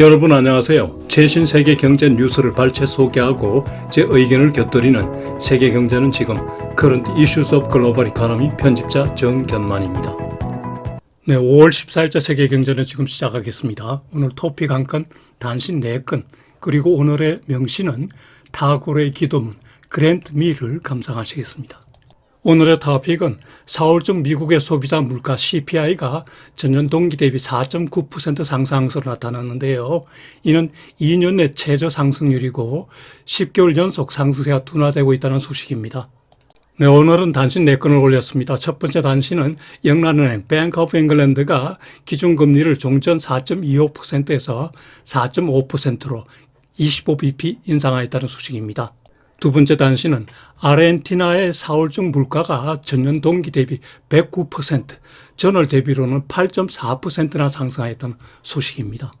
여러분 안녕하세요. 최신 세계 경제 뉴스를 발췌 소개하고 제 의견을 곁들이는 세계 경제는 지금 Current Issues of Global Economy 편집자 정견만입니다. 네, 5월 14일자 세계 경제는 지금 시작하겠습니다. 오늘 토픽 한 건, 단신 네 건, 그리고 오늘의 명시는 타고의 기도문 그랜트 미를 감상하시겠습니다. 오늘의 토픽은 4월 중 미국의 소비자 물가 CPI가 전년 동기 대비 4.9% 상승 것으로 나타났는데요. 이는 2년 내 최저 상승률이고 10개월 연속 상승세가 둔화되고 있다는 소식입니다. 네, 오늘은 단신 4건을 올렸습니다. 첫 번째 단신은 영란은행 뱅크 오브 잉글랜드가 기준금리를 종전 4.25%에서 4.5%로 25bp 인상하였다는 소식입니다. 두 번째 단신은 아르헨티나의 4월 중 물가가 전년 동기 대비 109%, 전월 대비로는 8.4%나 상승하였다는 소식입니다.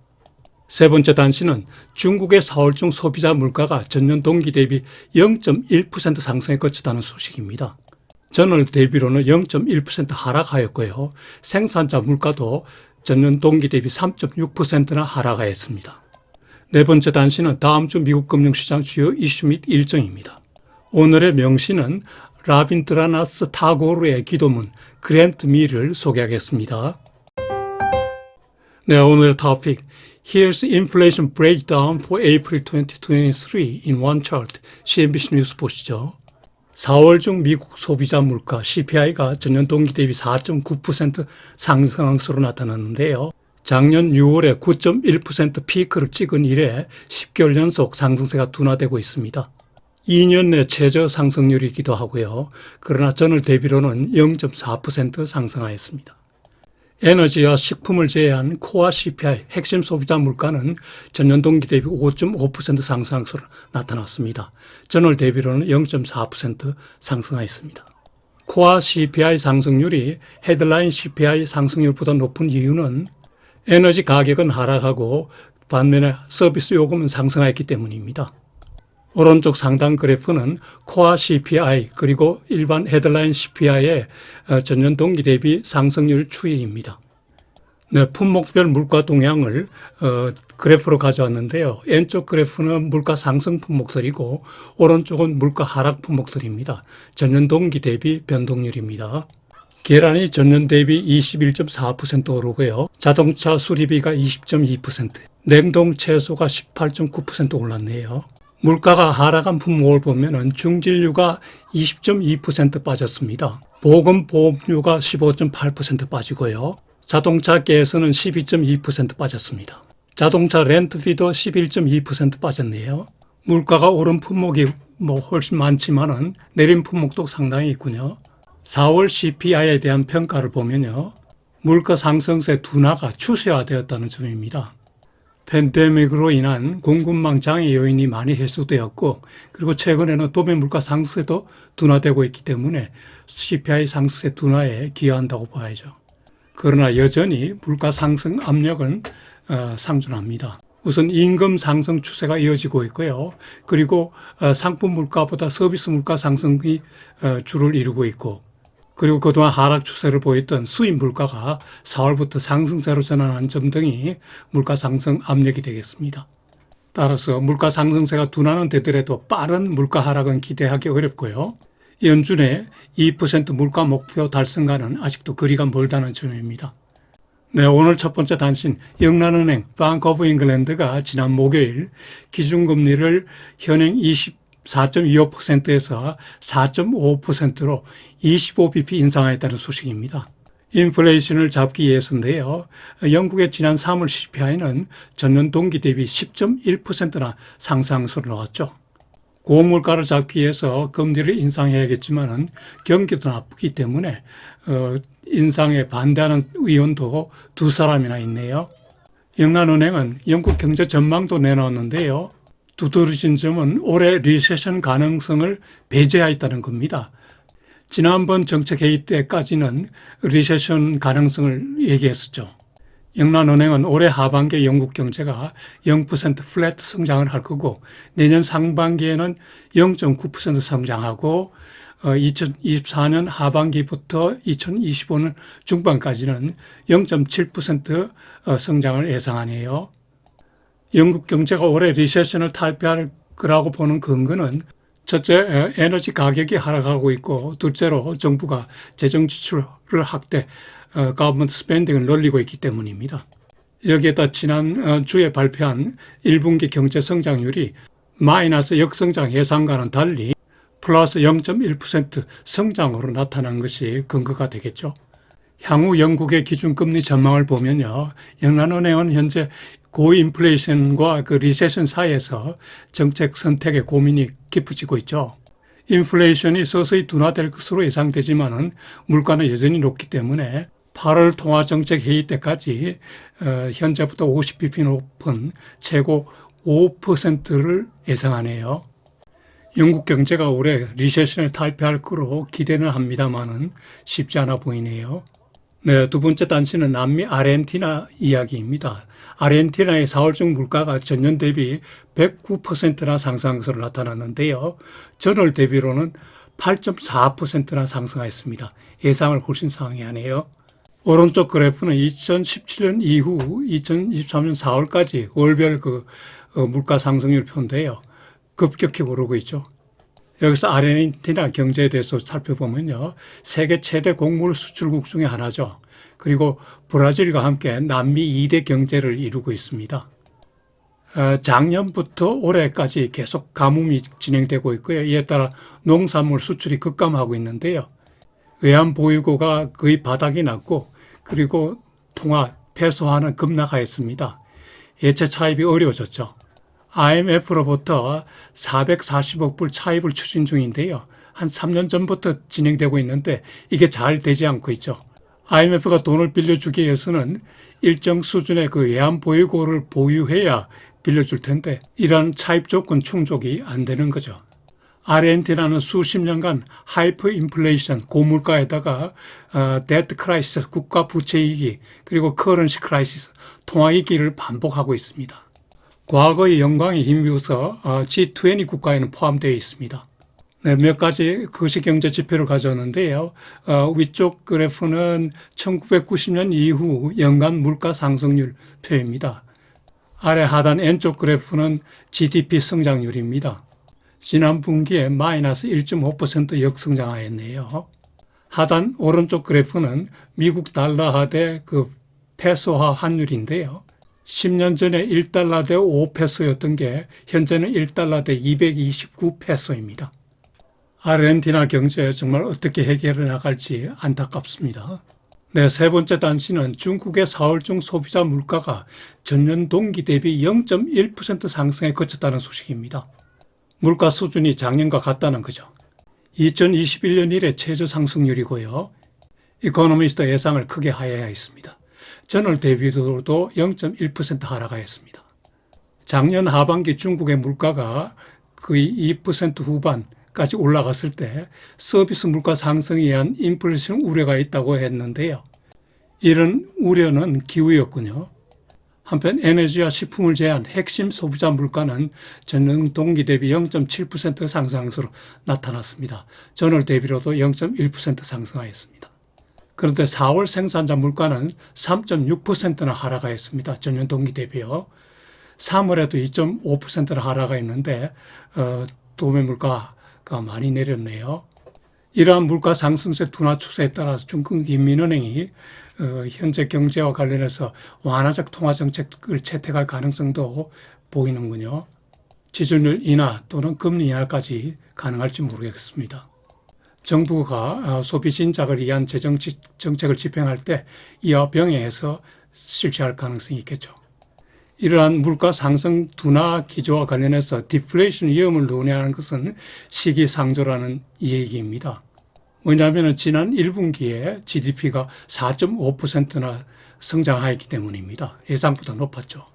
세 번째 단신은 중국의 4월 중 소비자 물가가 전년 동기 대비 0.1% 상승에 그쳤다는 소식입니다. 전월 대비로는 0.1% 하락하였고요. 생산자 물가도 전년 동기 대비 3.6%나 하락하였습니다. 네 번째 단신은 다음 주 미국 금융시장 주요 이슈 및 일정입니다. 오늘의 명시는 라빈드라나스 타고르의 기도문 그랜트 미를 소개하겠습니다. 네, 오늘의 토픽 Here's inflation breakdown for April 2023 in one chart. CNBC 뉴스 보시죠. 4월 중 미국 소비자 물가 CPI가 전년 동기 대비 4.9% 상승한 것으로 나타났는데요. 작년 6월에 9.1% 피크를 찍은 이래 10개월 연속 상승세가 둔화되고 있습니다. 2년 내 최저 상승률이기도 하고요. 그러나 전월 대비로는 0.4% 상승하였습니다. 에너지와 식품을 제외한 코아 CPI 핵심 소비자 물가는 전년 동기 대비 5.5% 상승한 것으로 나타났습니다. 전월 대비로는 0.4% 상승하였습니다. 코아 CPI 상승률이 헤드라인 CPI 상승률보다 높은 이유는 에너지 가격은 하락하고 반면에 서비스 요금은 상승하였기 때문입니다. 오른쪽 상단 그래프는 코아 CPI 그리고 일반 헤드라인 CPI의 어, 전년 동기 대비 상승률 추이입니다. 네, 품목별 물가 동향을 어, 그래프로 가져왔는데요. 왼쪽 그래프는 물가 상승 품목들이고 오른쪽은 물가 하락 품목들입니다. 전년 동기 대비 변동률입니다. 계란이 전년 대비 21.4% 오르고요. 자동차 수리비가 20.2%, 냉동 채소가 18.9% 올랐네요. 물가가 하락한 품목을 보면은 중진류가 20.2% 빠졌습니다. 보금 보험료가 15.8% 빠지고요. 자동차 가스는 12.2% 빠졌습니다. 자동차 렌트비도 11.2% 빠졌네요. 물가가 오른 품목이 뭐 훨씬 많지만은 내린 품목도 상당히 있군요. 4월 CPI에 대한 평가를 보면요. 물가 상승세 둔화가 추세화되었다는 점입니다. 팬데믹으로 인한 공급망 장애 요인이 많이 해소되었고 그리고 최근에는 도매 물가 상승세도 둔화되고 있기 때문에 CPI 상승세 둔화에 기여한다고 봐야죠. 그러나 여전히 물가 상승 압력은 어, 상존합니다. 우선 임금 상승 추세가 이어지고 있고요. 그리고 어, 상품 물가보다 서비스 물가 상승이 어, 주를 이루고 있고 그리고 그동안 하락 추세를 보였던 수입 물가가 4월부터 상승세로 전환한 점 등이 물가 상승 압력이 되겠습니다. 따라서 물가 상승세가 둔화는 되더라도 빠른 물가 하락은 기대하기 어렵고요. 연준의 2% 물가 목표 달성과는 아직도 거리가 멀다는 점입니다. 네, 오늘 첫 번째 단신 영란은행 방크 오브 잉글랜드가 지난 목요일 기준금리를 현행 20 4.25%에서 4.5%로 25bp 인상하였다는 소식입니다. 인플레이션을 잡기 위해서인데요. 영국의 지난 3월 CPI는 전년 동기 대비 10.1%나 상승으로 나왔죠. 고물가를 잡기 위해서 금리를 인상해야겠지만은 경기도 나쁘기 때문에 어, 인상에 반대하는 의원도 두 사람이나 있네요. 영란은행은 영국 경제 전망도 내놓았는데요. 두드러진 점은 올해 리세션 가능성을 배제하였다는 겁니다. 지난번 정책 회의 때까지는 리세션 가능성을 얘기했었죠. 영란은행은 올해 하반기에 영국 경제가 0% 플랫 성장을 할 거고 내년 상반기에는 0.9% 성장하고 2024년 어, 하반기부터 2025년 중반까지는 0.7% 어, 성장을 예상하네요. 영국 경제가 올해 리세션을 탈피할 거라고 보는 근거는 첫째, 에, 에너지 가격이 하락하고 있고, 둘째로 정부가 재정 지출을 확대, 어, 가버먼트 스펜딩을 늘리고 있기 때문입니다. 여기에다 지난 어, 주에 발표한 1분기 경제 성장률이 마이너스 역성장 예상과는 달리 플러스 0.1% 성장으로 나타난 것이 근거가 되겠죠. 향후 영국의 기준금리 전망을 보면요. 영란은행은 현재 고인플레이션과 그 리세션 사이에서 정책 선택의 고민이 깊어지고 있죠. 인플레이션이 서서히 둔화될 것으로 예상되지만은 물가는 여전히 높기 때문에 8월 통화정책 회의 때까지 어, 현재부터 50bp 높은 최고 5%를 예상하네요. 영국 경제가 올해 리세션을 탈피할 거로 기대는 합니다만은 쉽지 않아 보이네요. 네, 두 번째 단신은 남미 아르헨티나 이야기입니다. 아르헨티나의 4월 중 물가가 전년 대비 109%나 상승한 것으로 나타났는데요. 전월 대비로는 8.4%나 상승하였습니다. 예상을 훨씬 상회하네요. 오른쪽 그래프는 2017년 이후 2023년 4월까지 월별 그 어, 물가 상승률 표인데요. 급격히 오르고 있죠. 여기서 아르헨티나 경제에 대해서 살펴보면요. 세계 최대 곡물 수출국 중에 하나죠. 그리고 브라질과 함께 남미 2대 경제를 이루고 있습니다. 어, 작년부터 올해까지 계속 가뭄이 진행되고 있고요. 이에 따라 농산물 수출이 급감하고 있는데요. 외환 보유고가 거의 바닥이 났고 그리고 통화 패소화는 급락하였습니다. 예체 차입이 어려워졌죠. IMF로부터 440억 불 차입을 추진 중인데요. 한 3년 전부터 진행되고 있는데 이게 잘 되지 않고 있죠. IMF가 돈을 빌려주기 위해서는 일정 수준의 그 외환 보유고를 보유해야 빌려줄 텐데 이런 차입 조건 충족이 안 되는 거죠. 아르헨티나는 수십 년간 하이퍼 인플레이션 고물가에다가 어, 데트 크라이시스 국가 부채 위기 그리고 커런시 크라이시스 통화 위기를 반복하고 있습니다. 과거의 영광에 힘입어서 어, G20 국가에는 포함되어 있습니다. 네, 몇 가지 거시 경제 지표를 가져왔는데요. 어, 위쪽 그래프는 1990년 이후 연간 물가 상승률 표입니다. 아래 하단 왼쪽 그래프는 GDP 성장률입니다. 지난 분기에 마이너스 1.5% 역성장하였네요. 하단 오른쪽 그래프는 미국 달러화 대그 페소화 환율인데요. 10년 전에 1달러 대 5페소였던 게 현재는 1달러 대 229페소입니다. 아르헨티나 경제 정말 어떻게 해결해 나갈지 안타깝습니다. 네, 세 번째 단신은 중국의 4월 중 소비자 물가가 전년 동기 대비 0.1% 상승에 그쳤다는 소식입니다. 물가 수준이 작년과 같다는 거죠. 2021년 이래 최저 상승률이고요. 이코노미스트 예상을 크게 하야했습니다. 전월 대비로도 0.1% 하락하였습니다. 작년 하반기 중국의 물가가 거의 2% 후반 까지 올라갔을 때 서비스 물가 상승에 의한 인플레이션 우려가 있다고 했는데요. 이런 우려는 기우였군요. 한편 에너지와 식품을 제한 핵심 소비자 물가는 전년 동기 대비 0.7% 상승으로 나타났습니다. 전월 대비로도 0.1% 상승하였습니다. 그런데 4월 생산자 물가는 3.6%나 하락하였습니다. 전년 동기 대비요. 3월에도 2.5%나 하락하였는데 어, 도매 물가 가 많이 내렸네요. 이러한 물가 상승세 둔화 추세에 따라서 중국인민은행이 어, 현재 경제와 관련해서 완화적 통화 정책을 채택할 가능성도 보이는군요. 지준율 인하 또는 금리 인하까지 가능할지 모르겠습니다. 정부가 어, 소비 진작을 위한 재정 정책을 집행할 때 이와 병행해서 실시할 가능성이 있겠죠. 이러한 물가 상승 둔화 기조와 관련해서 디플레이션 위험을 논의하는 것은 시기상조라는 얘기입니다. 왜냐하면 지난 1분기에 GDP가 4.5%나 성장하였기 때문입니다. 예상보다 높았죠.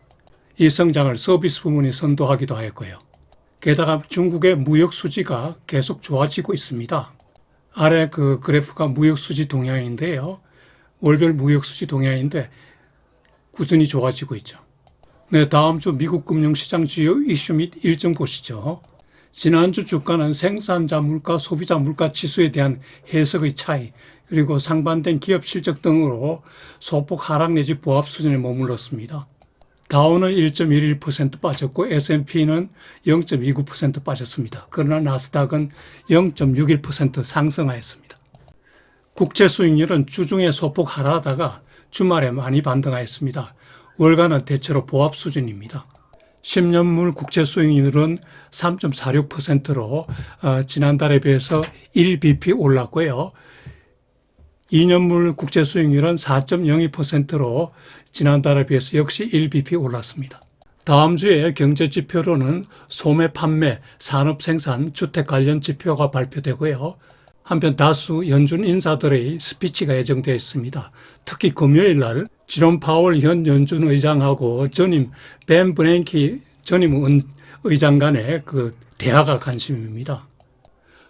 이 성장을 서비스 부문이 선도하기도 하였고요. 게다가 중국의 무역 수지가 계속 좋아지고 있습니다. 아래 그 그래프가 무역 수지 동향인데요. 월별 무역 수지 동향인데 꾸준히 좋아지고 있죠. 네, 다음 주 미국 금융시장 주요 이슈 및 일정 보시죠. 지난주 주가는 생산자 물가, 소비자 물가 지수에 대한 해석의 차이, 그리고 상반된 기업 실적 등으로 소폭 하락 내지 보합 수준에 머물렀습니다. 다우는 1.11% 빠졌고 S&P는 0.29% 빠졌습니다. 그러나 나스닥은 0.61% 상승하였습니다. 국채 수익률은 주중에 소폭 하락하다가 주말에 많이 반등하였습니다. 월간은 대체로 보합 수준입니다. 10년물 국채 수익률은 3.46%로 어, 지난달에 비해서 1bp 올랐고요. 2년물 국채 수익률은 4.02%로 지난달에 비해서 역시 1bp 올랐습니다. 다음 주에 경제 지표로는 소매 판매, 산업 생산, 주택 관련 지표가 발표되고요. 한편 다수 연준 인사들의 스피치가 예정되어 있습니다. 특히 금요일 날 지롬 파월 현 연준 의장하고 전임 벤 브랭키 전임 은- 의장 간의 그 대화가 관심입니다.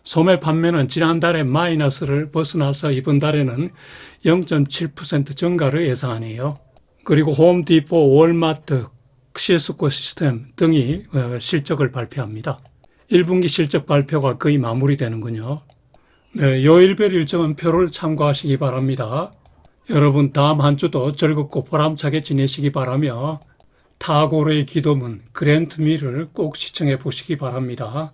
소매 판매는 지난달에 마이너스를 벗어나서 이번 달에는 0.7% 증가를 예상하네요. 그리고 홈디포, 월마트, 시스코 시스템 등이 어, 실적을 발표합니다. 1분기 실적 발표가 거의 마무리되는군요. 네, 요일별 일정은 표를 참고하시기 바랍니다. 여러분 다음 한 주도 즐겁고 보람차게 지내시기 바라며 타고르의 기도문 그랜트미를 꼭 시청해 보시기 바랍니다.